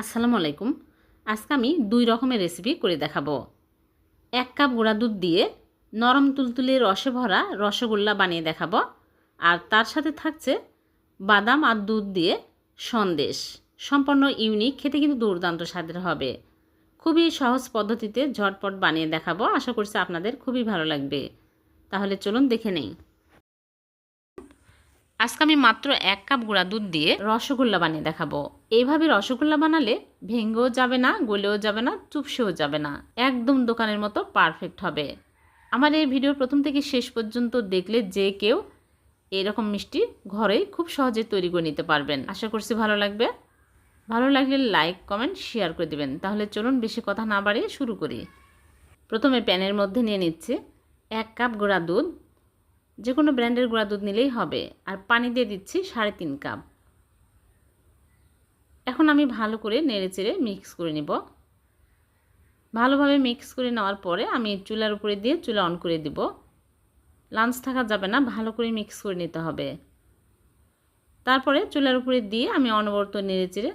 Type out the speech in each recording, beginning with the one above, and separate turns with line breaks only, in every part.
আসসালামু আলাইকুম। আজকে আমি দুই রকমের রেসিপি করে দেখাবো। এক কাপ গুঁড়া দুধ দিয়ে নরম তুলতুলে রসে ভরা রসগোল্লা বানিয়ে দেখাবো। আর তার সাথে থাকছে বাদাম আর দুধ দিয়ে সন্দেশ। সম্পূর্ণ ইউনিক খেতে কিন্তু দুর্দান্ত স্বাদের হবে। খুবই সহজ পদ্ধতিতে ঝটপট বানিয়ে দেখাবো। আশা করছি আপনাদের খুবই ভালো লাগবে। তাহলে চলুন দেখে নেই। আজকে আমি মাত্র এক কাপ গুঁড়া দুধ দিয়ে রসগোল্লা বানিয়ে দেখাবো। এইভাবে রসগোল্লা বানালে ভেঙ্গেও যাবে না, গলেও যাবে না, চুপসেও যাবে না। একদম দোকানের মতো পারফেক্ট হবে। আমার এই ভিডিও প্রথম থেকে শেষ পর্যন্ত দেখলে যে কেউ এরকম মিষ্টি ঘরেই খুব সহজে তৈরি করে নিতে পারবেন। আশা করছি ভালো লাগবে। ভালো লাগলে লাইক, কমেন্ট, শেয়ার করে দিবেন। তাহলে চলুন বেশি কথা না বাড়িয়ে শুরু করি। প্রথমে প্যানের মধ্যে নিয়ে নিচ্ছি এক কাপ গুঁড়া দুধ। যে কোনো ব্র্যান্ডের গুঁড়া দুধ নিলেই হবে। আর পানি দিয়ে দিচ্ছি সাড়ে তিন কাপ। এখন আমি ভালো করে নেড়ে চেড়ে মিক্স করে নিব। ভালোভাবে মিক্স করে নেওয়ার পরে আমি চুলার উপরে দিয়ে চুলা অন করে দিব। লাঞ্চ থাকা যাবে না, ভালো করে মিক্স করে নিতে হবে। তারপরে চুলার উপরে দিয়ে আমি অনবরত নেড়ে চেড়ে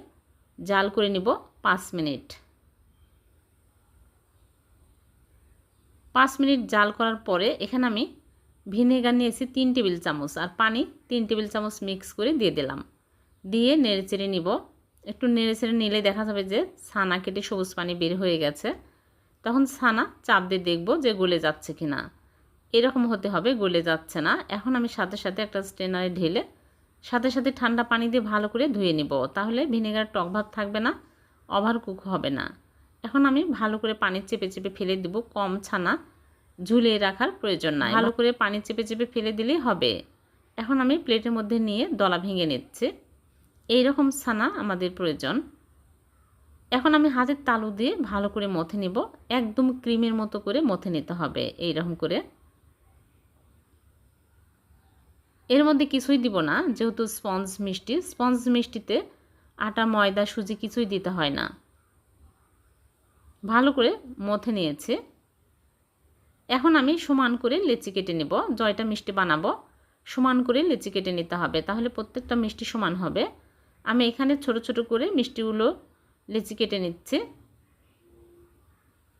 জাল করে নিব পাঁচ মিনিট। পাঁচ মিনিট জাল করার পরে এখানে আমি ভিনেগার নিয়েছি তিন টেবিল চামচ আর পানি তিন টেবিল চামচ মিক্স করে দিয়ে দিলাম। দিয়ে নেড়ে চেড়ে নিব। একটু নেড়ে চেড়ে নিলে দেখা যাবে যে ছানা কেটে সবুজ পানি বের হয়ে গেছে। তখন ছানা চাপ দিয়ে দেখব যে গলে যাচ্ছে কি না এরকম হতে হবে, গলে যাচ্ছে না। এখন আমি সাথে সাথে একটা স্ট্রেনারে ঢেলে সাথে সাথে ঠান্ডা পানি দিয়ে ভালো করে ধুয়ে নিব। তাহলে ভিনেগার টক ভাব থাকবে না ওভার কুক হবে না। এখন আমি ভালো করে পানি চেপে চেপে ফেলে দেব কম ছানা। ঝুলিয়ে রাখার প্রয়োজন নাই। ভালো করে পানি চেপে চেপে ফেলে দিলেই হবে। এখন আমি প্লেটের মধ্যে নিয়ে দলা ভেঙে নিচ্ছে। এই রকম ছানা আমাদের প্রয়োজন। এখন আমি হাতের তালু দিয়ে ভালো করে মথে নিব। একদম ক্রিমের মতো করে মথে নিতে হবে এই রকম করে। এর মধ্যে কিছুই দিব না যেহেতু স্পঞ্জ মিষ্টি। স্পঞ্জ মিষ্টিতে আটা ময়দা সুজি কিছুই দিতে হয় না। ভালো করে মথে নিয়েছে। এখন আমি সমান করে লেচি কেটে নেব, জয়টা মিষ্টি বানাবো। সমান করে লেচি কেটে নিতে হবে, তাহলে প্রত্যেকটা মিষ্টি সমান হবে। আমি এখানে ছোট ছোট করে মিষ্টিগুলো লেচি কেটে নিচ্ছি।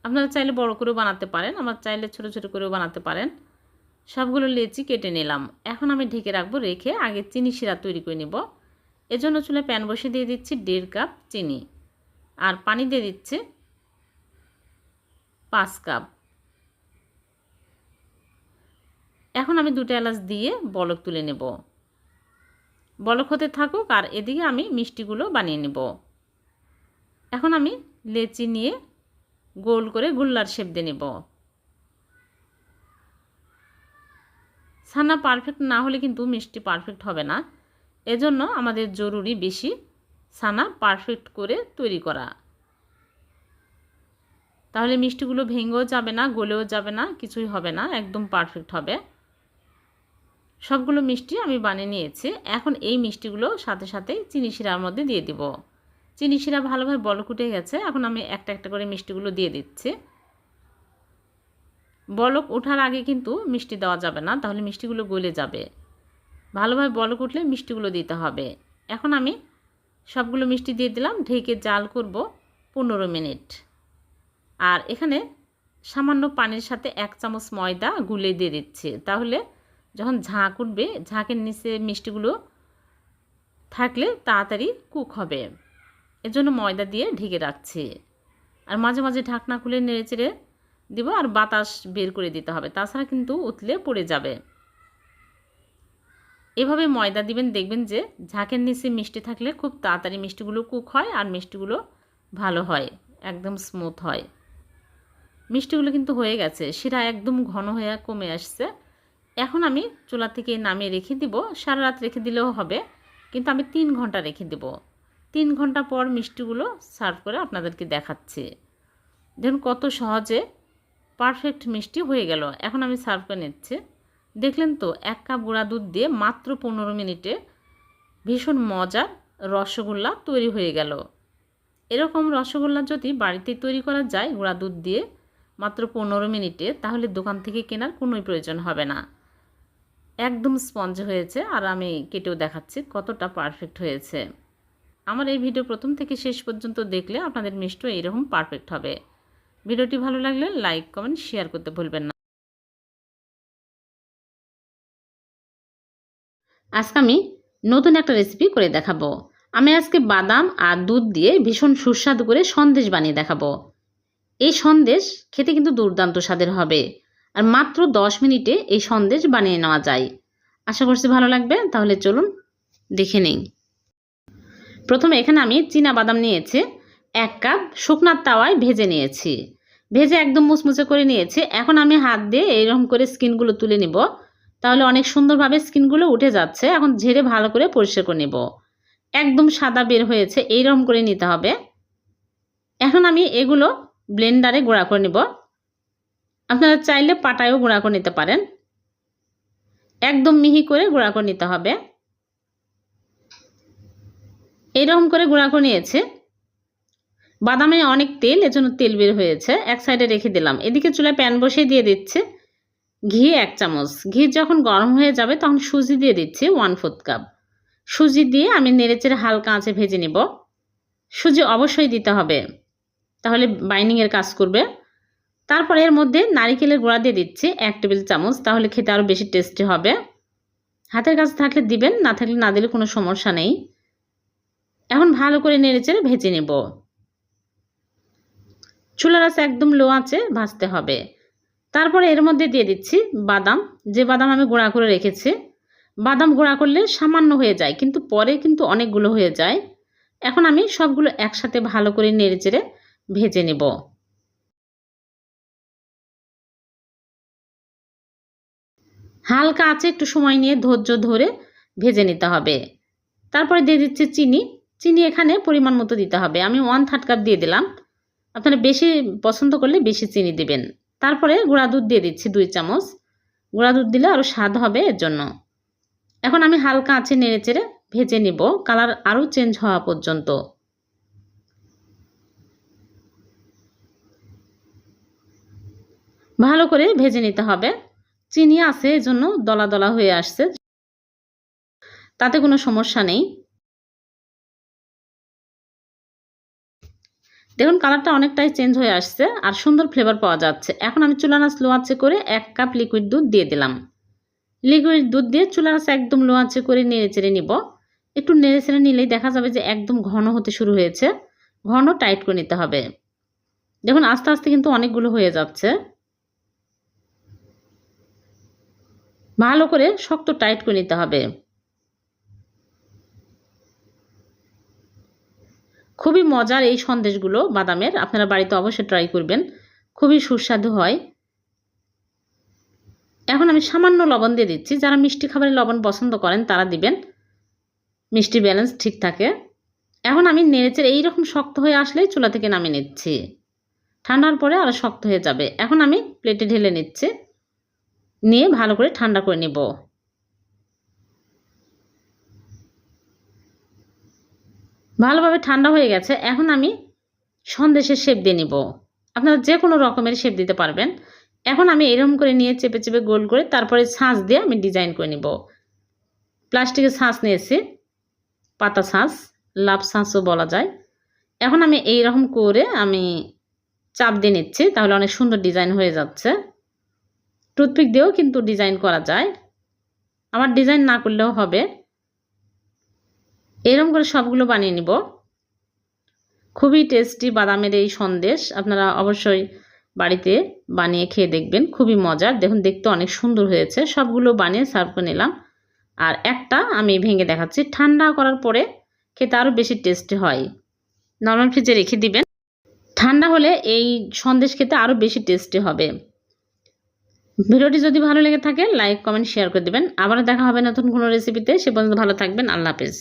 আপনারা চাইলে বড় করেও বানাতে পারেন আমার চাইলে ছোট ছোট করেও বানাতে পারেন। সবগুলো লেচি কেটে নিলাম। এখন আমি ঢেকে রাখব, রেখে আগে চিনি শিরা তৈরি করে নেব। এজন্য চুলে প্যান বসে দিয়ে দিচ্ছি দেড় কাপ চিনি। আর পানি দিয়ে দিচ্ছে পাঁচ কাপ। এখন আমি দুটো এলাচ দিয়ে বলক তুলে নেব। বলক হতে থাকুক আর এদিকে আমি মিষ্টিগুলো বানিয়ে নেব। এখন আমি লেচি নিয়ে গোল করে গুল্লার শেপ দিয়ে নেব। ছানা পারফেক্ট না হলে কিন্তু মিষ্টি পারফেক্ট হবে না। এজন্য আমাদের জরুরি বেশি ছানা পারফেক্ট করে তৈরি করা। তাহলে মিষ্টিগুলো ভেঙেও যাবে না, গলেও যাবে না, কিছুই হবে না, একদম পারফেক্ট হবে। সবগুলো মিষ্টি আমি বানিয়ে নিয়েছি। এখন এই মিষ্টিগুলো সাথে সাথে চিনি শিরার মধ্যে দিয়ে দিব। চিনি শিরা ভালোভাবে বলক উঠে গেছে। এখন আমি একটা একটা করে মিষ্টিগুলো দিয়ে দিচ্ছি। বলক ওঠার আগে কিন্তু মিষ্টি দেওয়া যাবে না, তাহলে মিষ্টিগুলো গলে যাবে। ভালোভাবে বলক উঠলে মিষ্টিগুলো দিতে হবে। এখন আমি সবগুলো মিষ্টি দিয়ে দিলাম, ঢেকে জাল করব পনেরো মিনিট। আর এখানে সামান্য পানির সাথে এক চামচ ময়দা গুলে দিয়ে দিচ্ছি। তাহলে যখন ঝাঁক উঠবে, ঝাঁকের নিচে মিষ্টিগুলো থাকলে তাড়াতাড়ি কুক হবে। এজন্য ময়দা দিয়ে ঢেকে রাখছি। আর মাঝে মাঝে ঢাকনা খুলে নেড়ে চেড়ে দিব আর বাতাস বের করে দিতে হবে। তাছাড়া কিন্তু উতলে পড়ে যাবে। এভাবে ময়দা দিবেন, দেখবেন যে ঝাঁকের নিচে মিষ্টি থাকলে খুব তাড়াতাড়ি মিষ্টিগুলো কুক হয় আর মিষ্টিগুলো ভালো হয়, একদম স্মুথ হয়। মিষ্টিগুলো কিন্তু হয়ে গেছে। শিরা একদম ঘন হয়ে কমে আসছে। এখন আমি চুলা থেকে নামিয়ে রেখে দিব। সারা রাত রেখে দিলেও হবে, কিন্তু আমি তিন ঘণ্টা রেখে দেব। তিন ঘণ্টা পর মিষ্টিগুলো সার্ভ করে আপনাদেরকে দেখাচ্ছি। দেখুন কত সহজে পারফেক্ট মিষ্টি হয়ে গেল। এখন আমি সার্ভ করে নিচ্ছি। দেখলেন তো, এক কাপ গুঁড়া দুধ দিয়ে মাত্র পনেরো মিনিটে ভীষণ মজার রসগোল্লা তৈরি হয়ে গেল। এরকম রসগোল্লা যদি বাড়িতে তৈরি করা যায় গুঁড়া দুধ দিয়ে মাত্র পনেরো মিনিটে, তাহলে দোকান থেকে কেনার কোনোই প্রয়োজন হবে না। একদম স্পঞ্জ হয়েছে আর আমি কেটেও দেখাচ্ছি কতটা পারফেক্ট হয়েছে। আমার এই ভিডিও প্রথম থেকে শেষ পর্যন্ত দেখলে আপনাদের মিষ্টিও এইরকম পারফেক্ট হবে। ভিডিওটি ভালো লাগলে লাইক কমেন্ট শেয়ার করতে ভুলবেন না। আজকে আমি নতুন একটা রেসিপি করে দেখাবো। আমি আজকে বাদাম আর দুধ দিয়ে ভীষণ সুস্বাদু করে সন্দেশ বানিয়ে দেখাবো। এই সন্দেশ খেতে কিন্তু দুর্দান্ত স্বাদের হবে। আর মাত্র দশ মিনিটে এই সন্দেশ বানিয়ে নেওয়া যায়। আশা করছি ভালো লাগবে, তাহলে চলুন দেখে নিই। প্রথমে এখানে আমি চীনা বাদাম নিয়েছি, এক কাপ শুকনার তাওয়ায় ভেজে নিয়েছি। ভেজে একদম মুচমুচে করে নিয়েছি। এখন আমি হাত দিয়ে এইরকম করে স্কিনগুলো তুলে নিব। তাহলে অনেক সুন্দরভাবে স্কিনগুলো উঠে যাচ্ছে। এখন ঝেড়ে ভালো করে পরিষ্কার করে নেব। একদম সাদা বের হয়েছে, এইরকম করে নিতে হবে। এখন আমি এগুলো ব্লেন্ডারে গুঁড়া করে নেব। আপনারা চাইলে পাটায়ও গুঁড়া করে নিতে পারেন। একদম মিহি করে গুঁড়া করে নিতে হবে। এইরকম করে গুঁড়া করে নিয়েছে। বাদামে অনেক তেল, এজন্য তেল বের হয়েছে। এক সাইডে রেখে দিলাম। এদিকে চুলায় প্যান বসিয়ে দিয়ে দিচ্ছে। ঘি এক চামচ। ঘি যখন গরম হয়ে যাবে, তখন সুজি দিয়ে দিচ্ছি ওয়ান ফোর্থ কাপ। সুজি দিয়ে আমি নেড়েচেড়ে হালকা আঁচে ভেজে নিব। সুজি অবশ্যই দিতে হবে। তাহলে বাইনিংয়ের কাজ করবে। তারপরে এর মধ্যে নারিকেলের গুঁড়া দিয়ে দিচ্ছি এক টেবিল চামচ, তাহলে খেতে আরও বেশি টেস্টি হবে। হাতের কাছে থাকলে দিবেন, না থাকলে না দিলে কোনো সমস্যা নেই। এখন ভালো করে নেড়েচেড়ে ভেজে নেব। চুলার আছে একদম লো আছে ভাজতে হবে। তারপরে এর মধ্যে দিয়ে দিচ্ছি বাদাম। যে বাদাম আমি গুঁড়া করে রেখেছি, বাদাম গুঁড়া করলে সামান্য হয়ে যায়, কিন্তু পরে কিন্তু অনেকগুলো হয়ে যায়। এখন আমি সবগুলো একসাথে ভালো করে নেড়েচেড়ে ভেজে নেব। হালকা আছে একটু সময় নিয়ে ধৈর্য ধরে ভেজে নিতে হবে। তারপরে দিয়ে দিচ্ছি চিনি। চিনি এখানে পরিমাণ মতো দিতে হবে। আমি ওয়ান থার্ড কাপ দিয়ে দিলাম। আপনারা বেশি পছন্দ করলে বেশি চিনি দিবেন। তারপরে গুঁড়া দুধ দিয়ে দিচ্ছি দুই চামচ। গুঁড়া দুধ দিলে আরও স্বাদ হবে এর জন্য। এখন আমি হালকা আছে নেড়ে চেড়ে ভেজে নিব। কালার আরও চেঞ্জ হওয়া পর্যন্ত। ভালো করে ভেজে নিতে হবে। চিনি আছে এই জন্য দলা দলা হয়ে আসছে। তাতে কোনো সমস্যা নেই। দেখুন, কালারটা অনেকটাই চেঞ্জ হয়ে আসছে আর সুন্দর ফ্লেভার পাওয়া যাচ্ছে। এখন আমি চুলা নাচ লো আঁচে করে এক কাপ লিকুইড দুধ দিয়ে দিলাম। লিকুইড দুধ দিয়ে চুলা নাচ একদম লো আঁচে করে নেড়ে চেড়ে নিব। একটু নেড়ে চেড়ে নিলেই দেখা যাবে যে একদম ঘন হতে শুরু হয়েছে। ঘন টাইট করে নিতে হবে। দেখুন, আস্তে আস্তে কিন্তু অনেকগুলো হয়ে যাচ্ছে। ভালো করে শক্ত টাইট করে নিতে হবে। খুবই মজার এই সন্দেশগুলো বাদামের, আপনারা বাড়িতে অবশ্যই ট্রাই করবেন। খুবই সুস্বাদু হয়। এখন আমি সামান্য লবণ দিয়ে দিচ্ছি। যারা মিষ্টি খাবারে লবণ পছন্দ করেন, তারা দিবেন। মিষ্টি ব্যালেন্স ঠিক থাকে। এখন আমি নেড়েচের এইরকম শক্ত হয়ে আসলেই চুলা থেকে নামিয়ে নিচ্ছি। ঠান্ডার পরে আরও শক্ত হয়ে যাবে। এখন আমি প্লেটে ঢেলে নিচ্ছি। নিয়ে ভালো করে ঠান্ডা করে নেব। ভালোভাবে ঠান্ডা হয়ে গেছে, এখন আমি সন্দেশের শেপ দিয়ে নিব। আপনারা যে কোনো রকমের শেপ দিতে পারবেন। এখন আমি এরকম করে নিয়ে চেপে চেপে গোল করে তারপরে ছাঁচ দিয়ে আমি ডিজাইন করে নিব। প্লাস্টিকের ছাঁচ নিয়েছি, পাতা ছাঁচ লাভ ছাঁচও বলা যায়। এখন আমি এই রকম করে আমি চাপ দিয়ে নিচ্ছি, তাহলে অনেক সুন্দর ডিজাইন হয়ে যাচ্ছে। টুথপিক দিয়েও কিন্তু ডিজাইন করা যায়। আমার ডিজাইন না করলেও হবে। এরকম করে সবগুলো বানিয়ে নিব। খুবই টেস্টি বাদামের এই সন্দেশ আপনারা অবশ্যই বাড়িতে বানিয়ে খেয়ে দেখবেন, খুবই মজার। দেখুন, দেখতে অনেক সুন্দর হয়েছে। সবগুলো বানিয়ে সার্ভ করে নিলাম। আর একটা আমি ভেঙে দেখাচ্ছি। ঠান্ডা করার পরে খেতে আরও বেশি টেস্টি হয়। নর্মাল ফ্রিজে রেখে দিবেন। ঠান্ডা হলে এই সন্দেশ খেতে আরও বেশি টেস্টি হবে। ভিডিওটি যদি ভালো লেগে থাকে লাইক কমেন্ট শেয়ার করে দেবেন। আবার দেখা হবে নতুন কোনো রেসিপিতে সে পর্যন্ত ভালো থাকবেন। আল্লাহ হাফেজ।